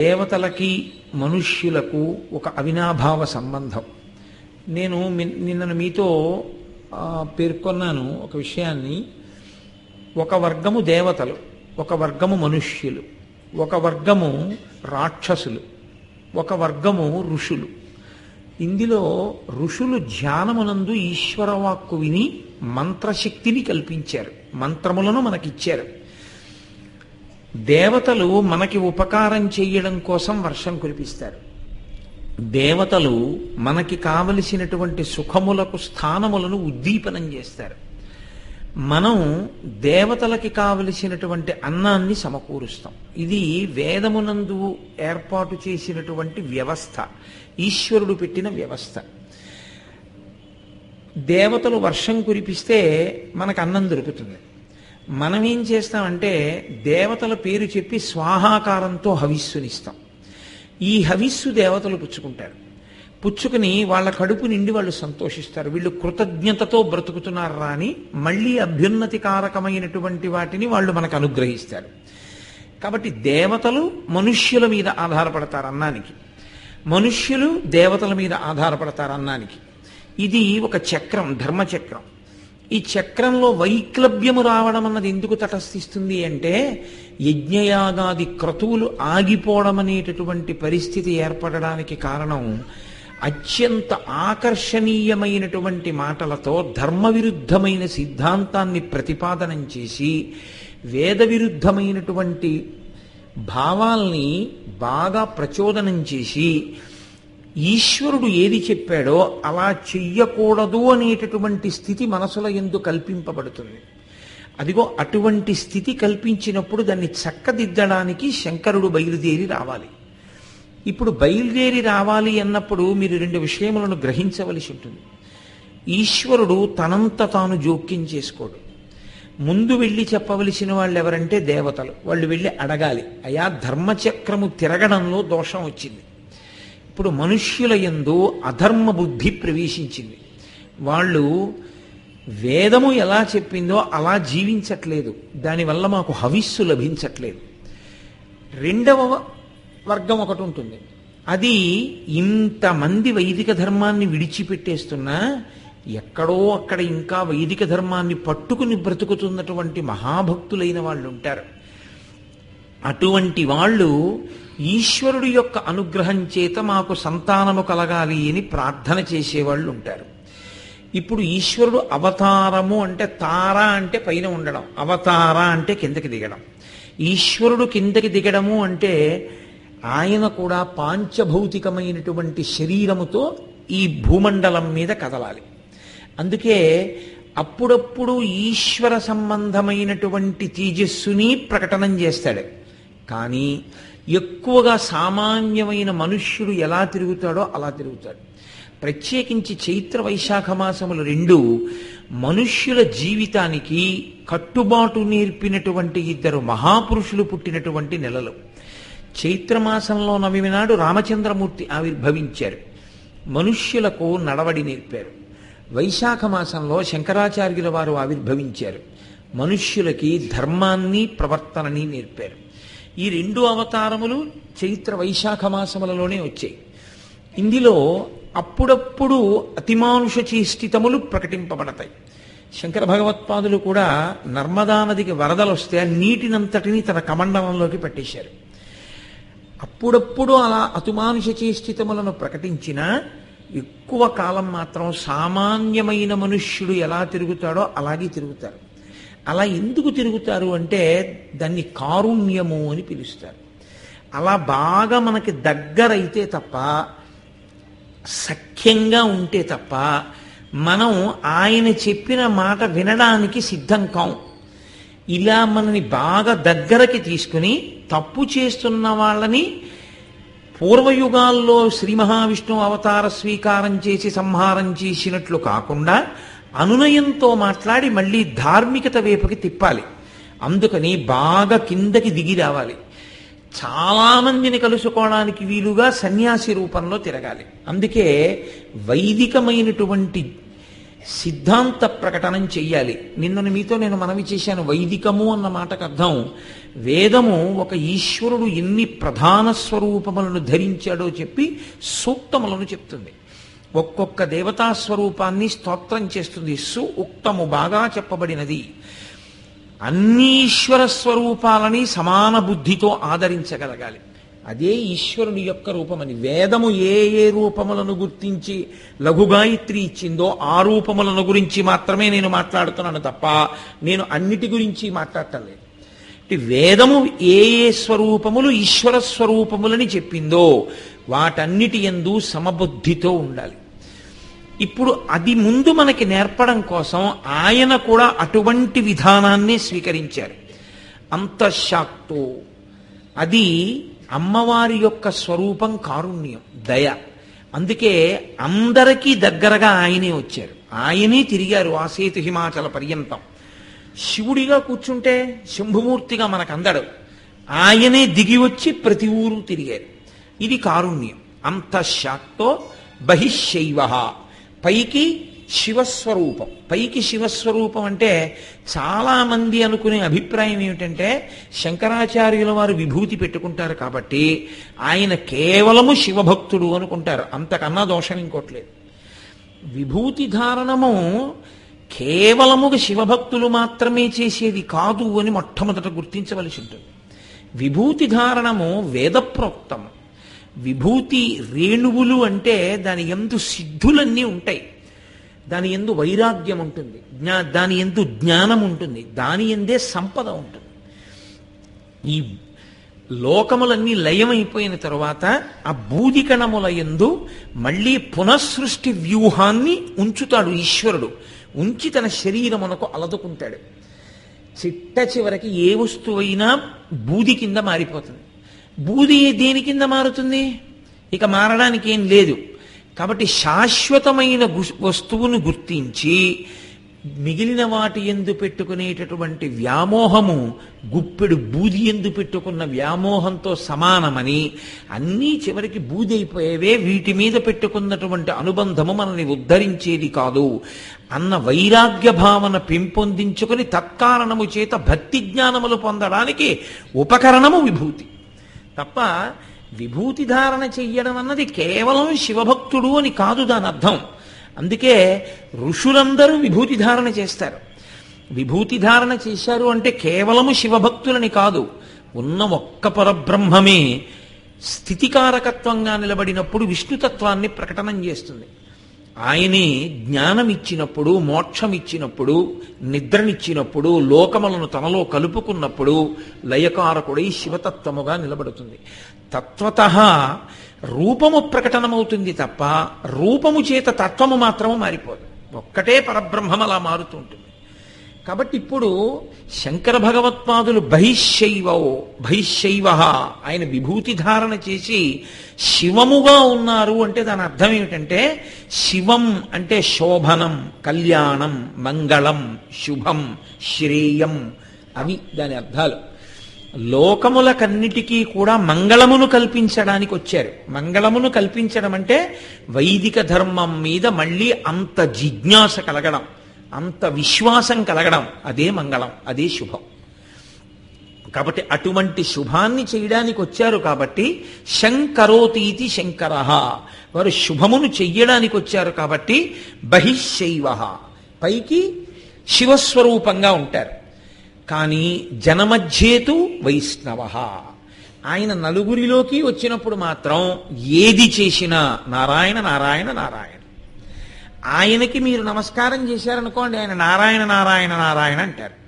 దేవతలకి మనుష్యులకు ఒక అవినాభావ సంబంధం. నేను నిన్న మీతో పేర్కొన్నాను ఒక విషయాన్ని. ఒక వర్గము దేవతలు ఒక వర్గము మనుష్యులు ఒక వర్గము రాక్షసులు ఒక వర్గము ఋషులు. ఇందులో ఋషులు ధ్యానమునందు ఈశ్వరవాక్కు విని మంత్రశక్తిని కల్పించారు మంత్రములను మనకిచ్చారు. దేవతలు మనకి ఉపకారం చేయడం కోసం వర్షం కురిపిస్తారు. దేవతలు మనకి కావలసినటువంటి సుఖములకు స్థానములను ఉద్దీపనం చేస్తారు. మనం దేవతలకి కావలసినటువంటి అన్నాన్ని సమకూరుస్తాం. ఇది వేదమునందు ఏర్పాటు చేసినటువంటి వ్యవస్థ ఈశ్వరుడు పెట్టిన వ్యవస్థ. దేవతలు వర్షం కురిపిస్తే మనకు అన్నం దొరుకుతుంది. మనం ఏం చేస్తామంటే దేవతల పేరు చెప్పి స్వాహాకారంతో హవిస్సునిస్తాం. ఈ హవిస్సు దేవతలు పుచ్చుకుంటారు. పుచ్చుకుని వాళ్ళ కడుపు నిండి వాళ్ళు సంతోషిస్తారు. వీళ్ళు కృతజ్ఞతతో బ్రతుకుతున్నారు రాని మళ్ళీ అభ్యున్నతి కారకమైనటువంటి వాటిని వాళ్ళు మనకు అనుగ్రహిస్తారు. కాబట్టి దేవతలు మనుష్యుల మీద ఆధారపడతారు అన్నానికి. మనుష్యులు దేవతల మీద ఆధారపడతారు అన్నానికి. ఇది ఒక చక్రం ధర్మచక్రం. ఈ చక్రంలో వైక్లభ్యము రావడం అన్నది ఎందుకు తటస్థిస్తుంది అంటే యజ్ఞయాగాది క్రతువులు ఆగిపోవడం అనేటటువంటి పరిస్థితి ఏర్పడడానికి కారణం అత్యంత ఆకర్షణీయమైనటువంటి మాటలతో ధర్మ విరుద్ధమైన సిద్ధాంతాన్ని ప్రతిపాదనం చేసి వేద విరుద్ధమైనటువంటి భావాల్ని బాగా ప్రచోదనం చేసి ఈశ్వరుడు ఏది చెప్పాడో అలా చెయ్యకూడదు అనేటటువంటి స్థితి మనసుల ఎందు కల్పింపబడుతుంది. అదిగో అటువంటి స్థితి కల్పించినప్పుడు దాన్ని చక్కదిద్దడానికి శంకరుడు బయలుదేరి రావాలి. ఇప్పుడు బయలుదేరి రావాలి అన్నప్పుడు మీరు రెండు విషయములను గ్రహించవలసి ఉంటుంది. ఈశ్వరుడు తనంత తాను జోక్యం చేసుకోడు. ముందు వెళ్ళి చెప్పవలసిన వాళ్ళు ఎవరంటే దేవతలు. వాళ్ళు వెళ్ళి అడగాలి అయా ధర్మచక్రము తిరగడంలో దోషం వచ్చింది. ఇప్పుడు మనుష్యుల యందు అధర్మ బుద్ధి ప్రవేశించింది. వాళ్ళు వేదము ఎలా చెప్పిందో అలా జీవించట్లేదు. దానివల్ల మాకు హవిస్సు లభించట్లేదు. రెండవ వర్గం ఒకటి ఉంటుంది. అది ఇంతమంది వైదిక ధర్మాన్ని విడిచిపెట్టేస్తున్నా ఎక్కడో అక్కడ ఇంకా వైదిక ధర్మాన్ని పట్టుకుని బ్రతుకుతున్నటువంటి మహాభక్తులైన వాళ్ళు ఉంటారు అటువంటి వాళ్ళు ఈశ్వరుడి యొక్క అనుగ్రహం చేత మాకు సంతానము కలగాలి అని ప్రార్థన చేసేవాళ్ళు ఉంటారు. ఇప్పుడు ఈశ్వరుడు అవతారము అంటే తార అంటే పైన ఉండడం అవతార అంటే కిందకి దిగడం. ఈశ్వరుడు కిందకి దిగడము అంటే ఆయన కూడా పాంచభౌతికమైనటువంటి శరీరముతో ఈ భూమండలం మీద కదలాలి. అందుకే అప్పుడప్పుడు ఈశ్వర సంబంధమైనటువంటి తేజస్సుని ప్రకటనం చేస్తాడు. కానీ ఎక్కువగా సామాన్యమైన మనుష్యుడు ఎలా తిరుగుతాడో అలా తిరుగుతాడు. ప్రత్యేకించి చైత్ర వైశాఖ మాసములు రెండు మనుష్యుల జీవితానికి కట్టుబాటు నేర్పినటువంటి ఇద్దరు మహాపురుషులు పుట్టినటువంటి నెలలు. చైత్రమాసంలో నవమి నాడు రామచంద్రమూర్తి ఆవిర్భవించారు. మనుష్యులకు నడవడి నేర్పారు. వైశాఖ మాసంలో శంకరాచార్యుల వారు ఆవిర్భవించారు. మనుష్యులకి ధర్మాన్ని ప్రవర్తనని నేర్పారు. ఈ రెండు అవతారములు చైత్ర వైశాఖ మాసములలోనే వచ్చాయి. ఇందులో అప్పుడప్పుడు అతిమానుష చేష్టితములు ప్రకటింపబడతాయి. శంకర భగవత్పాదులు కూడా నర్మదా నదికి వరదలు వస్తే ఆ నీటినంతటిని తన కమండలంలోకి పెట్టేశారు. అప్పుడప్పుడు అలా అతుమానుష చేష్టితములను ప్రకటించినా ఎక్కువ కాలం మాత్రం సామాన్యమైన మనుష్యుడు ఎలా తిరుగుతాడో అలాగే తిరుగుతారు. అలా ఎందుకు తిరుగుతారు అంటే దాన్ని కారుణ్యము అని పిలుస్తారు. అలా బాగా మనకి దగ్గరైతే తప్ప సఖ్యంగా ఉంటే తప్ప మనం ఆయన చెప్పిన మాట వినడానికి సిద్ధం కాం. ఇలా మనని బాగా దగ్గరకి తీసుకుని తప్పు చేస్తున్న వాళ్ళని పూర్వయుగాల్లో శ్రీ మహావిష్ణు అవతార స్వీకారం చేసి సంహారం చేసినట్లు కాకుండా అనునయంతో మాట్లాడి మళ్ళీ ధార్మికత వైపుకి తిప్పాలి. అందుకని బాగా కిందకి దిగి రావాలి. చాలా మందిని కలుసుకోవడానికి వీలుగా సన్యాసి రూపంలో తిరగాలి. అందుకే వైదికమైనటువంటి సిద్ధాంత ప్రకటనం చెయ్యాలి. నిన్న మీతో నేను మనవి చేశాను. వైదికము అన్న మాటకు అర్థం వేదము ఒక ఈశ్వరుడు ఎన్ని ప్రధాన స్వరూపములను ధరించాడో చెప్పి సూక్తములను చెప్తుంది. ఒక్కొక్క దేవతా స్వరూపాన్ని స్తోత్రం చేస్తుంది. సు ఉక్తము బాగా చెప్పబడినది. అన్ని ఈశ్వర స్వరూపాలని సమాన బుద్ధితో ఆదరించగలగాలి. అదే ఈశ్వరుని యొక్క రూపమని. వేదము ఏ ఏ రూపములను గుర్తించి లఘుగాయత్రి ఇచ్చిందో ఆ రూపములను గురించి మాత్రమే నేను మాట్లాడుతున్నాను తప్ప నేను అన్నిటి గురించి మాట్లాడటం లేదు. వేదము ఏ ఏ స్వరూపములు ఈశ్వర స్వరూపములని చెప్పిందో వాటన్నిటి ఎందు సమబుద్ధితో ఉండాలి. ఇప్పుడు అది ముందు మనకి నేర్పడం కోసం ఆయన కూడా అటువంటి విధానాన్ని స్వీకరించారు. అంతఃశాక్తో. అది అమ్మవారి యొక్క స్వరూపం కారుణ్యం దయ. అందుకే అందరికీ దగ్గరగా ఆయనే వచ్చారు. ఆయనే తిరిగారు ఆ సేతు హిమాచల పర్యంతం. శివుడిగా కూర్చుంటే శంభుమూర్తిగా మనకు అందడు ఆయనే దిగి వచ్చి ప్రతి ఊరు తిరిగారు. ఇది కారుణ్యం. అంతఃశాక్తో బహిశైవ పైకి శివస్వరూపం. పైకి శివస్వరూపం అంటే చాలామంది అనుకునే అభిప్రాయం ఏమిటంటే శంకరాచార్యుల వారు విభూతి పెట్టుకుంటారు కాబట్టి ఆయన కేవలము శివభక్తుడు అనుకుంటారు. అంతకన్నా దోషం ఇంకోట్లేదు విభూతి ధారణము కేవలముగా శివభక్తులు మాత్రమే చేసేది కాదు అని మొట్టమొదట గుర్తించవలసి ఉంటుంది. విభూతి ధారణము వేదప్రోక్తము. విభూతి రేణువులు అంటే దాని ఎందు సిద్ధులన్నీ ఉంటాయి. దాని ఎందు వైరాగ్యం ఉంటుంది. జ్ఞా దాని ఎందు జ్ఞానం ఉంటుంది. దాని ఎందే సంపద ఉంటుంది. ఈ లోకములన్నీ లయమైపోయిన తరువాత ఆ బూదికణముల ఎందు మళ్ళీ పునఃసృష్టి వ్యూహాన్ని ఉంచుతాడు ఈశ్వరుడు. ఉంచి తన శరీరమునకు అలదుకుంటాడు. చిట్ట చివరికి ఏ వస్తువైనా బూది కింద మారిపోతుంది. బూది దేని కింద మారుతుంది? ఇక మారడానికి ఏం లేదు. కాబట్టి శాశ్వతమైన వస్తువును గుర్తించి మిగిలిన వాటి ఎందు పెట్టుకునేటటువంటి వ్యామోహము గుప్పెడు బూది ఎందు పెట్టుకున్న వ్యామోహంతో సమానమని అన్నీ చివరికి బూది అయిపోయేవే వీటి మీద పెట్టుకున్నటువంటి అనుబంధము మనల్ని ఉద్ధరించేది కాదు. అన్న వైరాగ్య భావన పెంపొందించుకుని తత్కారణము చేత భక్తి జ్ఞానములు పొందడానికి ఉపకరణము విభూతి. తప్ప విభూతి ధారణ చెయ్యడం అన్నది కేవలం శివభక్తుడు అని కాదు దాని అర్థం అందుకే ఋషులందరూ విభూతి ధారణ చేస్తారు. విభూతి ధారణ చేశారు అంటే కేవలము శివభక్తులని కాదు. ఉన్న ఒక్క పరబ్రహ్మమే స్థితికారకత్వంగా నిలబడినప్పుడు విష్ణుతత్వాన్ని ప్రకటనం చేస్తుంది. ఆయనే జ్ఞానం ఇచ్చినప్పుడు మోక్షం ఇచ్చినప్పుడు నిద్రనిచ్చినప్పుడు లోకములను తనలో కలుపుకున్నప్పుడు లయకారకుడై శివతత్వముగా నిలబడుతుంది. తత్వత రూపము ప్రకటనమవుతుంది తప్ప రూపము చేత తత్వము మాత్రము మారిపోదు. ఒక్కటే పరబ్రహ్మం అలా మారుతూ ఉంటుంది. కాబట్టి ఇప్పుడు శంకర భగవత్పాదులు బహిశైవో బహిశైవ ఆయన విభూతి ధారణ చేసి శివముగా ఉన్నారు అంటే దాని అర్థం ఏమిటంటే శివం అంటే శోభనం కళ్యాణం మంగళం శుభం శ్రేయం అవి దాని అర్థాలు. లోకములకన్నిటికీ కూడా మంగళమును కల్పించడానికి వచ్చారు. మంగళమును కల్పించడం అంటే వైదిక ధర్మం మీద మళ్ళీ అంత జిజ్ఞాస కలగడం అంత విశ్వాసం కలగడం అదే మంగళం అదే శుభం. కాబట్టి అటువంటి శుభాన్ని చేయడానికి వచ్చారు కాబట్టి శంకరోతీతి శంకర. వారు శుభమును చెయ్యడానికి వచ్చారు కాబట్టి బహిశైవ పైకి శివస్వరూపంగా ఉంటారు. కానీ జనమధ్యేతు వైష్ణవ. ఆయన నలుగురిలోకి వచ్చినప్పుడు మాత్రం ఏది చేసినా నారాయణ నారాయణ నారాయణ. ఆయనకి మీరు నమస్కారం చేశారనుకోండి ఆయన నారాయణ నారాయణ నారాయణ అంటారు.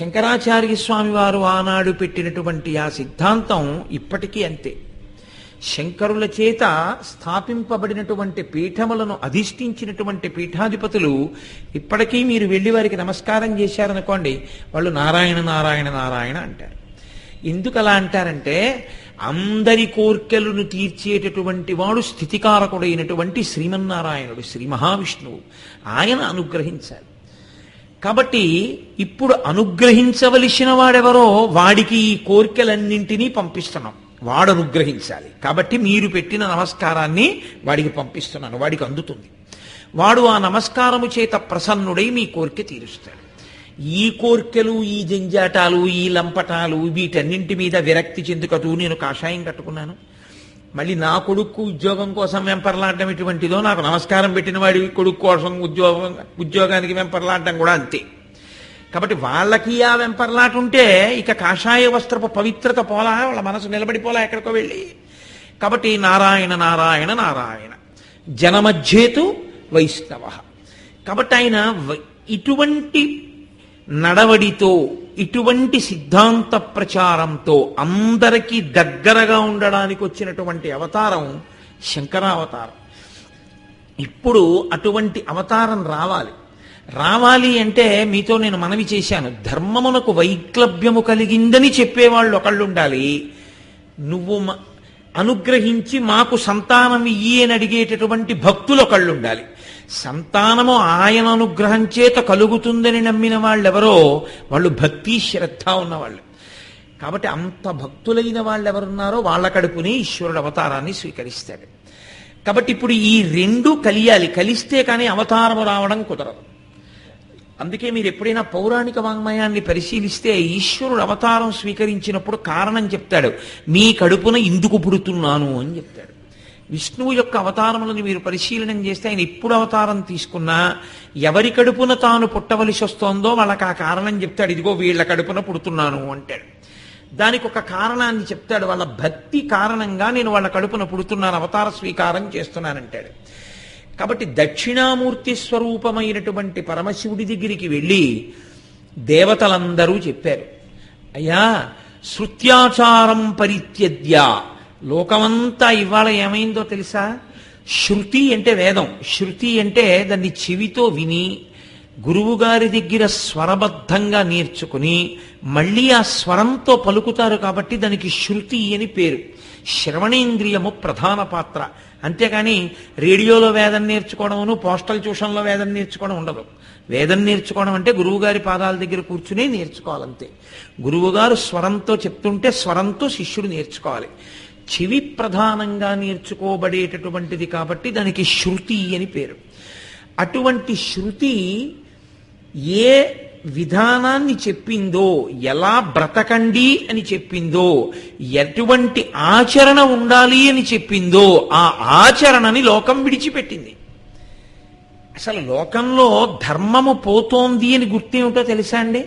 శంకరాచార్య స్వామి వారు ఆనాడు పెట్టినటువంటి ఆ సిద్ధాంతం ఇప్పటికీ అంతే. శంకరుల చేత స్థాపింపబడినటువంటి పీఠములను అధిష్ఠించినటువంటి పీఠాధిపతులు ఇప్పటికీ మీరు వెళ్ళి వారికి నమస్కారం చేశారనుకోండి వాళ్ళు నారాయణ నారాయణ నారాయణ అంటారు. ఎందుకు అలా అంటారంటే అందరి కోర్కెలను తీర్చేటటువంటి వాడు స్థితికారకుడైనటువంటి శ్రీమన్నారాయణుడు శ్రీ మహావిష్ణువు. ఆయన అనుగ్రహించాలి. కాబట్టి ఇప్పుడు అనుగ్రహించవలసిన వాడెవరో వాడికి ఈ కోరికలన్నింటినీ పంపిస్తున్నాం. వాడు అనుగ్రహించాలి. కాబట్టి మీరు పెట్టిన నమస్కారాన్ని వాడికి పంపిస్తున్నాను. వాడికి అందుతుంది. వాడు ఆ నమస్కారము చేత ప్రసన్నుడై మీ కోరిక తీరుస్తాడు. ఈ కోర్కెలు ఈ జంజాటాలు ఈ లంపటాలు వీటన్నింటి మీద విరక్తి చెందుకతూ నేను కాషాయం కట్టుకున్నాను. మళ్ళీ నా కొడుకు ఉద్యోగం కోసం వెంపర్లాడడం ఎటువంటిదో నాకు నమస్కారం పెట్టిన వాడి కొడుకు కోసం ఉద్యోగం ఉద్యోగానికి వెంపర్లాడడం కూడా అంతే. కాబట్టి వాళ్ళకి ఆ వెంపర్లాట ఉంటే ఇక కాషాయ వస్త్రపు పవిత్రత పోలా వాళ్ళ మనసు నిలబడిపోలా ఎక్కడికో వెళ్ళి. కాబట్టి నారాయణ నారాయణ నారాయణ. జనమధ్యేతు వైష్ణవ. కాబట్టి ఆయన ఇటువంటి నడవడితో ఇటువంటి సిద్ధాంత ప్రచారంతో అందరికీ దగ్గరగా ఉండడానికి వచ్చినటువంటి అవతారం శంకరావతారం. ఇప్పుడు అటువంటి అవతారం రావాలి. రావాలి అంటే మీతో నేను మనవి చేశాను. ధర్మమునకు వైక్లభ్యము కలిగిందని చెప్పేవాళ్ళు ఒకళ్ళు ఉండాలి నువ్వు అనుగ్రహించి మాకు సంతానం ఇయ్యి అని అడిగేటటువంటి భక్తులు ఒకళ్ళు ఉండాలి సంతానము ఆయన అనుగ్రహం చేత కలుగుతుందని నమ్మిన వాళ్ళెవరో వాళ్ళు భక్తి శ్రద్ధ ఉన్నవాళ్ళు. కాబట్టి అంత భక్తులైన వాళ్ళు ఎవరున్నారో వాళ్ళ కడుపుని ఈశ్వరుడు అవతారాన్ని స్వీకరిస్తాడు. కాబట్టి ఇప్పుడు ఈ రెండు కలియాలి. కలిస్తే కానీ అవతారము రావడం కుదరదు. అందుకే మీరు ఎప్పుడైనా పౌరాణిక వాంగ్మయాన్ని పరిశీలిస్తే ఈశ్వరుడు అవతారం స్వీకరించినప్పుడు కారణం చెప్తాడు మీ కడుపున ఇందుకు పుడుతున్నాను అని చెప్తాడు. విష్ణువు యొక్క అవతారములను మీరు పరిశీలనం చేస్తే ఆయన ఎప్పుడు అవతారం తీసుకున్నా ఎవరి కడుపున తాను పుట్టవలసి వస్తోందో వాళ్ళకి ఆ కారణం చెప్తాడు ఇదిగో వీళ్ళ కడుపున పుడుతున్నాను అంటాడు. దానికి ఒక కారణాన్ని చెప్తాడు వాళ్ళ భక్తి కారణంగా నేను వాళ్ళ కడుపున పుడుతున్నాను అవతార స్వీకారం చేస్తున్నానంటాడు కాబట్టి దక్షిణామూర్తి స్వరూపమైనటువంటి పరమశివుడి దగ్గరికి వెళ్ళి దేవతలందరూ చెప్పారు అయ్యా శృత్యాచారం పరిత్యద్య లోకమంతా ఇవాళ ఏమైందో తెలుసా? శృతి అంటే వేదం. శృతి అంటే దాన్ని చెవితో విని గురువుగారి దగ్గర స్వరబద్ధంగా నేర్చుకుని మళ్ళీ ఆ స్వరంతో పలుకుతారు కాబట్టి దానికి శృతి అని పేరు. శ్రవణేంద్రియము ప్రధాన పాత్ర. అంతేకాని రేడియోలో వేదం నేర్చుకోవడమును పోస్టల్ ట్యూషన్లో వేదం నేర్చుకోవడం ఉండదు. వేదం నేర్చుకోవడం అంటే గురువుగారి పాదాల దగ్గర కూర్చునే నేర్చుకోవాలంతే. గురువుగారు స్వరంతో చెప్తుంటే స్వరంతో శిష్యుడు నేర్చుకోవాలి. చెవి ప్రధానంగా నేర్చుకోబడేటటువంటిది కాబట్టి దానికి శృతి అని పేరు. అటువంటి శృతి ఏ విధానాన్ని చెప్పిందో ఎలా బ్రతకండి అని చెప్పిందో ఎటువంటి ఆచరణ ఉండాలి అని చెప్పిందో ఆ ఆచరణని లోకం విడిచిపెట్టింది. అసలు లోకంలో ధర్మము పోతోంది అని గుర్తేమిటో తెలుసా అండి?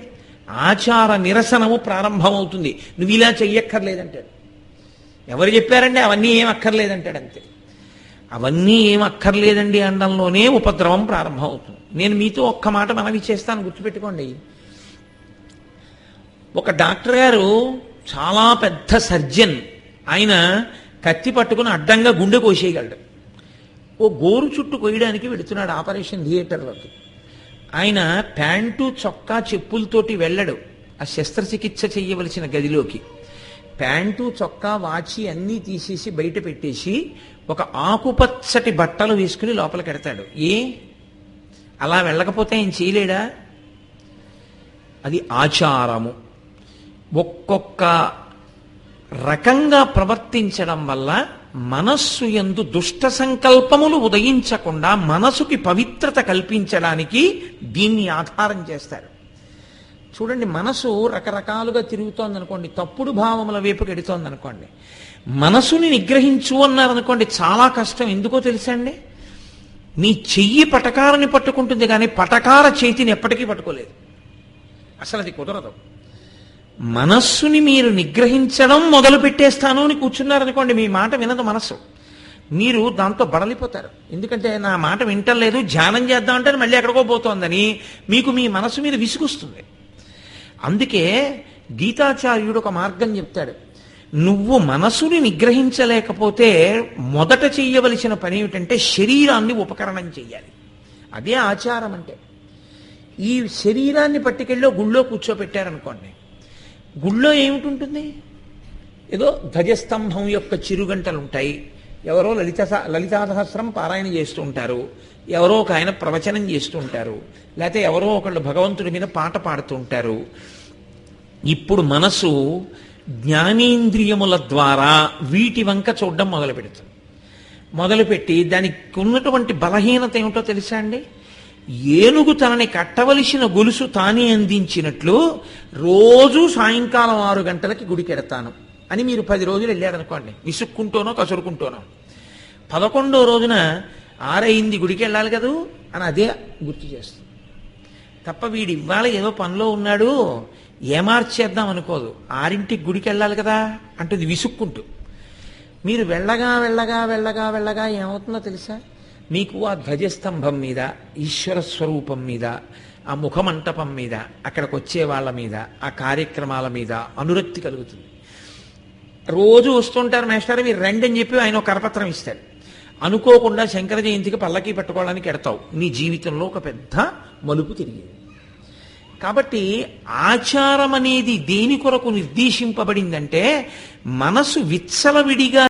ఆచార నిరసనము ప్రారంభమవుతుంది. నువ్వు ఇలా చెయ్యక్కర్లేదంటాడు. ఎవరు చెప్పారండి? అవన్నీ ఏం అక్కర్లేదంటాడు అంతే. అవన్నీ ఏం అక్కర్లేదండి అండంలోనే ఉపద్రవం ప్రారంభమవుతుంది. నేను మీతో ఒక్క మాట మనవి చేస్తాను గుర్తుపెట్టుకోండి. ఒక డాక్టర్ గారు చాలా పెద్ద సర్జన్. ఆయన కత్తి పట్టుకుని అడ్డంగా గుండె కోసేయగలడు. ఓ గోరు చుట్టూ కొయ్యడానికి వెళుతున్నాడు ఆపరేషన్ థియేటర్లోకి ఆయన ప్యాంటు చొక్కా చెప్పులతోటి వెళ్ళడు. ఆ శస్త్రచికిత్స చేయవలసిన గదిలోకి. ప్యాంటు చొక్కా వాచి అన్నీ తీసేసి బయట పెట్టేసి ఒక ఆకుపచ్చటి బట్టలు వేసుకుని లోపలికి ఎడతాడు ఏ? అలా వెళ్ళకపోతే ఆయన చేయలేడా? అది ఆచారము. ఒక్కొక్క రకంగా ప్రవర్తించడం వల్ల మనస్సు ఎందు దుష్ట సంకల్పములు ఉదయించకుండా మనసుకి పవిత్రత కల్పించడానికి దీన్ని ఆధారం చేస్తారు. చూడండి మనసు రకరకాలుగా తిరుగుతోంది అనుకోండి తప్పుడు భావముల వైపుకి ఎడుతోందనుకోండి అనుకోండి మనసుని నిగ్రహించు అన్నారనుకోండి చాలా కష్టం. ఎందుకో తెలుసా అండి మీ చెయ్యి పటకారని పట్టుకుంటుంది కానీ పటకార చేతిని ఎప్పటికీ పట్టుకోలేదు. అసలు అది కుదరదు. మనస్సుని మీరు నిగ్రహించడం మొదలు పెట్టేస్తాను అని కూర్చున్నారనుకోండి మీ మాట వినదు మనస్సు. మీరు దాంతో బడలిపోతారు. ఎందుకంటే నా మాట వింటలేదు ధ్యానం చేద్దాం అంటే మళ్ళీ ఎక్కడికో పోతోందని మీకు మీ మనసు మీద విసుగుస్తుంది. అందుకే గీతాచార్యుడు ఒక మార్గం చెప్తాడు. నువ్వు మనసుని నిగ్రహించలేకపోతే మొదట చేయవలసిన పని ఏమిటంటే శరీరాన్ని ఉపకరణం చేయాలి అదే ఆచారం అంటే. ఈ శరీరాన్ని పట్టుకెళ్ళో గుళ్ళో కూర్చోపెట్టారనుకోండి. గుళ్ళో ఏమిటి ఏదో ధ్వజస్తంభం యొక్క చిరుగంటలు ఉంటాయి ఎవరో లలిత లలితాసహస్రం లలితా సహస్రం పారాయణ చేస్తూ ఉంటారు. ఎవరో ఒక ఆయన ప్రవచనం చేస్తూ ఉంటారు. లేకపోతే ఎవరో ఒకళ్ళు భగవంతుడి మీద పాట పాడుతూ ఉంటారు. ఇప్పుడు మనసు జ్ఞానేంద్రియముల ద్వారా వీటి వంక చూడడం మొదలు పెడుతుంది మొదలుపెట్టి దానికి ఉన్నటువంటి బలహీనత ఏమిటో తెలుసా అండి? ఏనుగు తనని కట్టవలసిన గొలుసు తానే అందించినట్లు రోజు సాయంకాలం ఆరు గంటలకి గుడికెడతాను అని మీరు పది రోజులు వెళ్ళారనుకోండి. విసుక్కుంటూనో కసురుకుంటూనో. పదకొండో రోజున ఆరైంది గుడికి వెళ్ళాలి కదూ? అని అదే గుర్తు చేస్తుంది. తప్ప వీడు ఇవాళ ఏదో పనిలో ఉన్నాడు. ఏమార్చేద్దాం అనుకోదు. ఆరింటికి గుడికి వెళ్ళాలి కదా అంటుంది విసుక్కుంటూ. మీరు వెళ్ళగా వెళ్ళగా వెళ్ళగా వెళ్ళగా ఏమవుతుందో తెలుసా? మీకు ఆ ధ్వజస్తంభం మీద ఈశ్వర స్వరూపం మీద ఆ ముఖమంటపం మీద అక్కడికి వచ్చే వాళ్ళ మీద ఆ కార్యక్రమాల మీద అనురక్తి కలుగుతుంది. రోజు వస్తుంటారు మేస్టారు మీరు రండి అని చెప్పి ఆయన ఒక కరపత్రం ఇస్తాడు అనుకోకుండా శంకర జయంతికి పల్లకి పెట్టుకోవడానికి ఎడతావు. నీ జీవితంలో ఒక పెద్ద మలుపు తిరిగింది. కాబట్టి ఆచారం అనేది దేని కొరకు నిర్దేశింపబడిందంటే మనసు విచ్చలవిడిగా